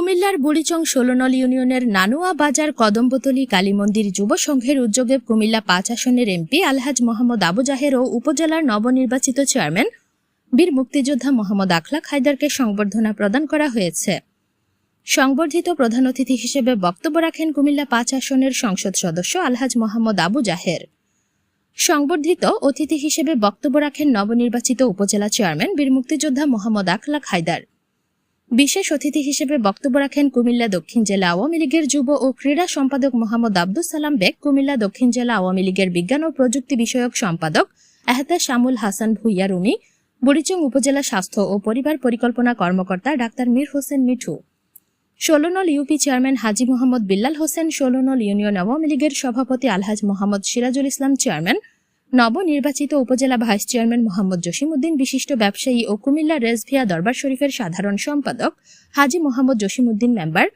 কুমিল্লার বুড়িচং ষোলনল ইউনিয়নের নানুয়া বাজার কদম্বতলী কালী মন্দির যুব সংঘের উদ্যোগে কুমিল্লা পাঁচ আসনের এমপি আলহাজ মোহাম্মদ আবু জাহের ও উপজেলার নবনির্বাচিত চেয়ারম্যান বীর মুক্তিযোদ্ধা মোহাম্মদ আখলাক হায়দারকে সংবর্ধনা প্রদান করা হয়েছে। সংবর্ধিত প্রধান অতিথি হিসেবে বক্তব্য রাখেন কুমিল্লা পাঁচ আসনের সংসদ সদস্য আলহাজ মোহাম্মদ আবু জাহের। সংবর্ধিত অতিথি হিসেবে বক্তব্য রাখেন নবনির্বাচিত উপজেলা চেয়ারম্যান বীর মুক্তিযোদ্ধা মোহাম্মদ আখলাক হায়দার। বিশেষ অতিথি হিসেবে বক্তব্য রাখেন কুমিল্লা দক্ষিণ জেলা আওয়ামী লীগের যুব ও ক্রীড়া সম্পাদক মোহাম্মদ আব্দুল সালাম বেগ, কুমিল্লা দক্ষিণ জেলা আওয়ামী লীগের বিজ্ঞান ও প্রযুক্তি বিষয়ক সম্পাদক এহতা শামুল হাসান ভুইয়া রুমি বুড়িচং উপজেলা স্বাস্থ্য ও পরিবার পরিকল্পনা কর্মকর্তা doctor Mir Hossain Mithu. Sholonol UP chairman Haji Mohammad Billal Hossain, Sholonol union Awami লীগের সভাপতি আলহাজ মোহাম্মদ সিরাজুল ইসলাম চেয়ারম্যান নবনির্বাচিত উপজেলা ভাইস চেয়ারম্যান মোহাম্মদ জসিমউদ্দিন, বিশিষ্ট ব্যবসায়ী ও কুমিল্লা রেজভিয়া দরবার শরীফের সাধারণ সম্পাদক হাজি মোহাম্মদ জসিমউদ্দিন মেম্বার,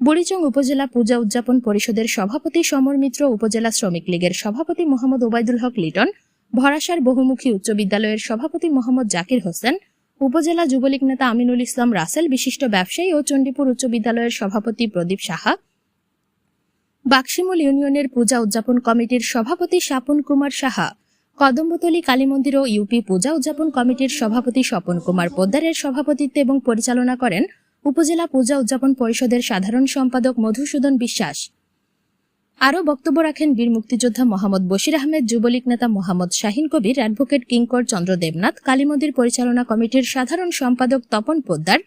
বুড়িচং উপজেলা পূজা উদযাপন পরিষদের সভাপতি সমর মিত্র, উপজেলা শ্রমিক লীগের সভাপতি মোহাম্মদ ওবায়দুল হক লিটন, ভরাসার বহুমুখী উচ্চ বিদ্যালয়ের সভাপতি মোহাম্মদ জাকির হোসেন, উপজেলা যুবলীগ নেতা আমিনুল ইসলাম রাসেল, বিশিষ্ট ব্যবসায়ী ও চণ্ডীপুর উচ্চ বিদ্যালয়ের সভাপতি প্রদীপ সাহা বাক্সিমুল ইউনিয়নের পূজা উদযাপন কমিটির সভাপতি স্বাপন কুমার সাহা, কদম্বতলী কালী মন্দির ও ইউপি পূজা উদযাপন কমিটির সভাপতি স্বপন কুমার পোদ্দারের সভাপতিত্বে এবং পরিচালনা করেন উপজেলা পূজা উদযাপন পরিষদের সাধারণ সম্পাদক মধুসূদন বিশ্বাস। আরও বক্তব্য রাখেন বীর মুক্তিযোদ্ধা মোহাম্মদ বশির আহমেদ, যুবলীগ নেতা মোহাম্মদ শাহিন কবির, অ্যাডভোকেট কিঙ্কর চন্দ্র দেবনাথ, কালীমন্দির পরিচালনা কমিটির সাধারণ সম্পাদক তপন পোদ্দার,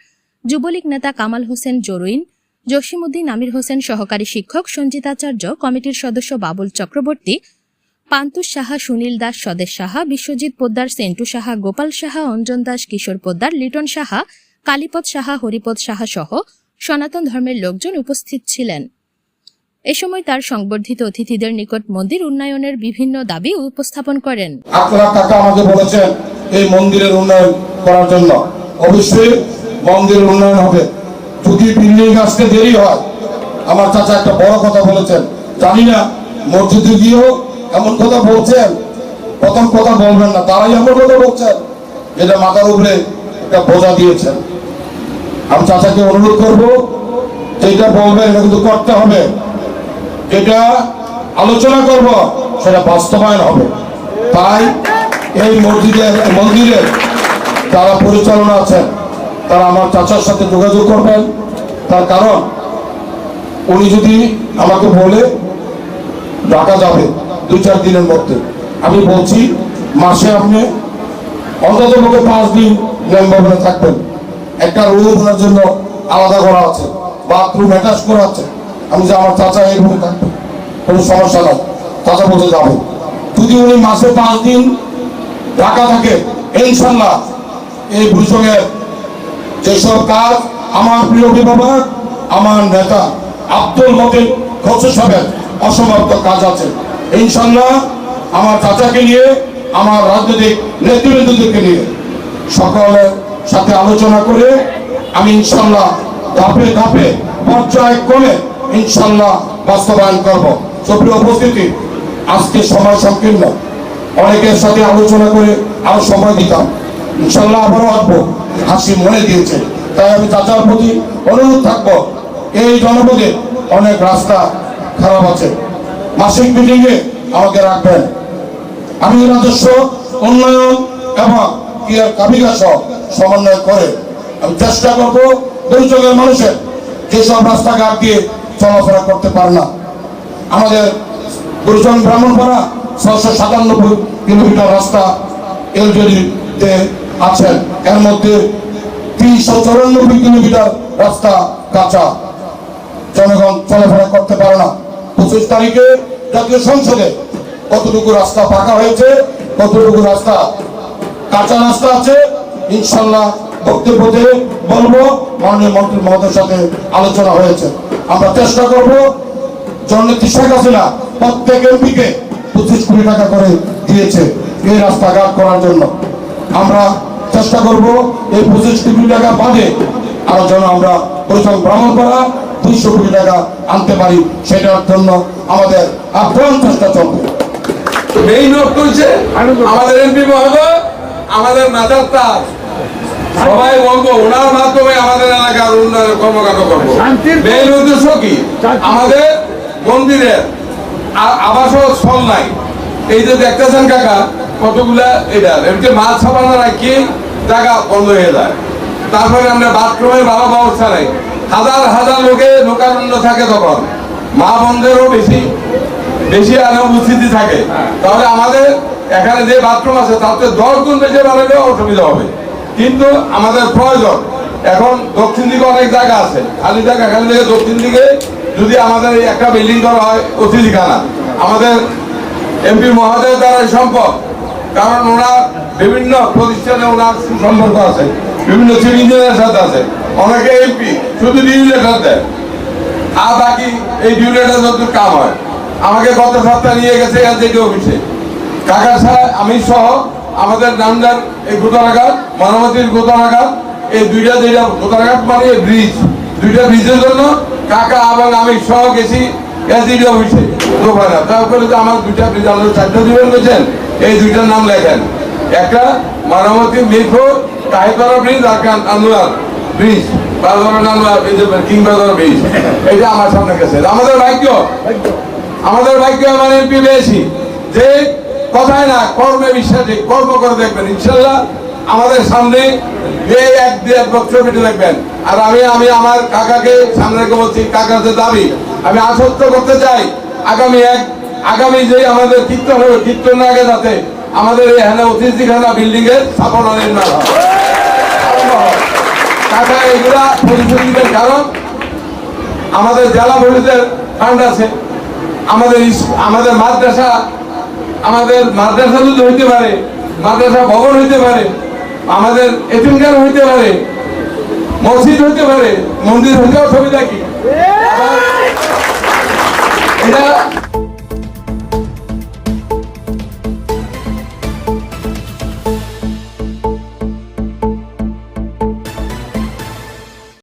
যুবলীগ নেতা কামাল হোসেন জরুইন জসিমউদ্দিন আমির হোসেন সহকারী শিক্ষক, সঞ্জিতাচার্য কমিটির সদস্য বাবুল চক্রবর্তী পান্তুষ সাহা, সুনীল দাস, স্বদেশ সাহা, বিশ্বজিৎ পোদ্দার, সেন্টু সাহা, গোপাল সাহা, অঞ্জন দাস, কিশোর পোদ্দার, লিটন সাহা, কালীপদ সাহা, হরিপদ সাহা সহ সনাতন ধর্মের লোকজন উপস্থিত ছিলেন। এ সময় তার সংবর্ধিত অতিথিদের নিকট মন্দির উন্নয়নের বিভিন্ন দাবি উপস্থাপন করেন। আপনারা কাকা আমাকে বলেছেন এই মন্দিরের উন্নয়ন করার জন্য। অবশ্যই মন্দিরের উন্নয়ন হবে। যদি বিল্ডিং আসতে দেরি হয়, আমার চাচা একটা বড় কথা বলেছেন। জানি না মসজিদে গিয়েও এমন কথা বলছেন, প্রথম কথা বলবেন না, তারাই এমন কথা বলছেন, যেটা মাথার উপরে একটা বোঝা দিয়েছেন। আমি চাচাকে অনুরোধ করব, যেটা বলবেন এটা কিন্তু করতে হবে। যেটা আলোচনা করব, সেটা বাস্তবায়ন হবে। তাই এই মসজিদের মন্দিরের যারা পরিচালনা আছেন তারা আমার চাচার সাথে যোগাযোগ করবেন। তার কারণ, উনি যদি আমাকে বলে ডাকা যাবে দুই চার দিনের মধ্যে, আমি বলছি, মাসে আপনি অন্তত পক্ষে পাঁচ দিন মেম্বারে থাকবেন। একটা রুম ওনার জন্য আলাদা করা আছে বাথরুম অ্যাটাচ করা আছে। আমি যে আমার চাচা এই রুমে থাকবে, কোনো সমস্যা নাই। চাচা বলতে যাবে। যদি উনি মাসে পাঁচ দিন ঢাকা থাকে এই ইনশাল্লাহ এই ভূষণের যেসব কাজ আমার প্রিয় অভিভাবক, আমার নেতা আব্দুল মতিন খসু সাহেব অসমাপ্ত কাজ আছে। ইনশাল্লাহ আমার চাচাকে নিয়ে, আমার রাজনৈতিক নেতৃবৃন্দদেরকে নিয়ে সকলের সাথে আলোচনা করে আমি ইনশাল্লাহ ধাপে ধাপে পর্যায় করে ইনশাল্লাহ বাস্তবায়ন করব। সুপ্রিয় উপস্থিতি, আজকে সময় সংকীর্ণ। অনেকের সাথে আলোচনা করে আরও সময় দিতাম। ইনশাল্লাহ আবারও আসব। হাসি মনে দিয়েছে। তাই আমি চাচার প্রতি অনুরোধ থাকব, এই জনপদে অনেক রাস্তা খারাপ আছে। মাসিক মিটিংয়ে আমাকে রাখবেন। আমি রাজস্ব, উন্নয়ন এবং ক্রিয়ার কাবিকা সহ সমন্বয় করে আমি চেষ্টা করব দুর্যোগের মানুষের যেসব রাস্তাঘাট দিয়ে চলাফেরা করতে পারে না। আমাদের দুর্জন ব্রাহ্মণপাড়া ছশো সাতানব্বই কিলোমিটার রাস্তা এলজেডিতে আছেন এর মধ্যে তিনশো চৌরানব্বই কিলোমিটার রাস্তা কাঁচা। জনগণ চলাফেরা করতে পারে না। পঁচিশ তারিখে জাতীয় সংসদে কতটুকু রাস্তা পাকা হয়েছে, কতটুকু রাস্তা কাঁচা রাস্তা আছে, ইনশাল্লাহ বক্তব্যতে বলব, মাননীয় মন্ত্রী মহোদয়ের সাথে আলোচনা হয়েছে। আমরা চেষ্টা করব জননেত্রী শেখ হাসিনা প্রত্যেক এমপিকে পঁচিশ কোটি টাকা করে দিয়েছে এই রাস্তাঘাট করার জন্য। আমরা চেষ্টা করব এই পঁচিশ কোটি টাকা বাদে আরও যেন আমরা প্রথম ভ্রমণ করা দুইশো কোটি টাকা আনতে পারি সেটার জন্য আমাদের আপ্রাণ চেষ্টা চলবে। মেইন নোট করেছে আমাদের এমপি মহোদয় আমাদের নাজার তার সবাই বলব ওনার মাধ্যমে আমাদের এলাকার উন্নয়নের কর্মকাণ্ড করব। মেইন উদ্দেশ্য কি? আমাদের মন্দিরের আ- আবাস স্থল নাই। এই যে দেখতেছেন কাকা কতগুলা এটা? এমনি মাছ ছাপানো রাখি, জায়গা বন্ধ হয়ে যায়। তারপরে আমরা বাথরুমের ভালো ব্যবস্থা নেই হাজার হাজার লোকে লোকারণ্য থাকে তখন। মা বন্ধেরও বেশি বেশি আরও উপস্থিতি থাকে। তাহলে আমাদের এখানে যে বাথরুম আছে থেকে দশ গুণ বেশি বানালেও অসুবিধা হবে। কিন্তু আমাদের প্রয়োজন। এখন দক্ষিণ দিকে অনেক জায়গা আছে। খালি জায়গা খালি থেকে দক্ষিণ দিকে যদি আমাদের একটা বিল্ডিং করা হয়, অতিথিখানা। আমাদের এমপি মহোদয় দ্বারা সম্ভব। কারণ ওরা বিভিন্ন প্রতিষ্ঠানে ওনার সুসম্পর্ক আছে, বিভিন্ন চিফ সাথে আছে। অনেকে এমপি শুধু ডিউলেটার দেয় আর বাকি এই ডিউলেটার যত কাম হয়। আমাকে গত সপ্তাহে নিয়ে গেছে এলজেডি অফিসে। কাকার সাহেব আমি সহ আমাদের নামদার এই গোতারাঘাট মনামতির গোতারাঘাট, এই দুইটা দুইটা গোতারাঘাট মানে এই ব্রিজ, দুইটা ব্রিজের জন্য কাকা এবং আমি সহ গেছি এলজেডি অফিসে। দোকানে। তো আমার দুইটা ব্রিজ আমাদের চারটা দিবেন বলছেন এই দুইটার নাম লেখেন। একটা মনামতি মিরপুর কাহিপাড়া ব্রিজ, আর আনোয়ার ব্রিজ আমার সামনে গেছে। আমাদের ভাগ্য? আমাদের ভাগ্য কথায় না বিশ্বাসী, কর্ম করে দেখবেন, ইনশাল্লাহ আমাদের সামনে এক বছর দেখবেন আর আমি আমি আমার কাকাকে সামনে রেখে বলছি, কাকার দাবি, আমি আশ্বস্ত করতে চাই, আগামী এক আগামী যে আমাদের কীর্তন হবে কীর্তন আগে যাতে আমাদের এখানে অতিথিখানা বিল্ডিং এর স্থাপনা নির্মাণ হয়। কাকা এগুলা পরিশোধ কারণ আমাদের জেলা পরিষদের ফান্ড আছে আমাদের আমাদের মাদ্রাসা আমাদের মাদ্রাসা যদি হইতে পারে মাদ্রাসা ভবন হইতে পারে আমাদের এতিমখান হইতে পারে মসজিদ হইতে পারে মন্দির হইতে অসুবিধা কি এটা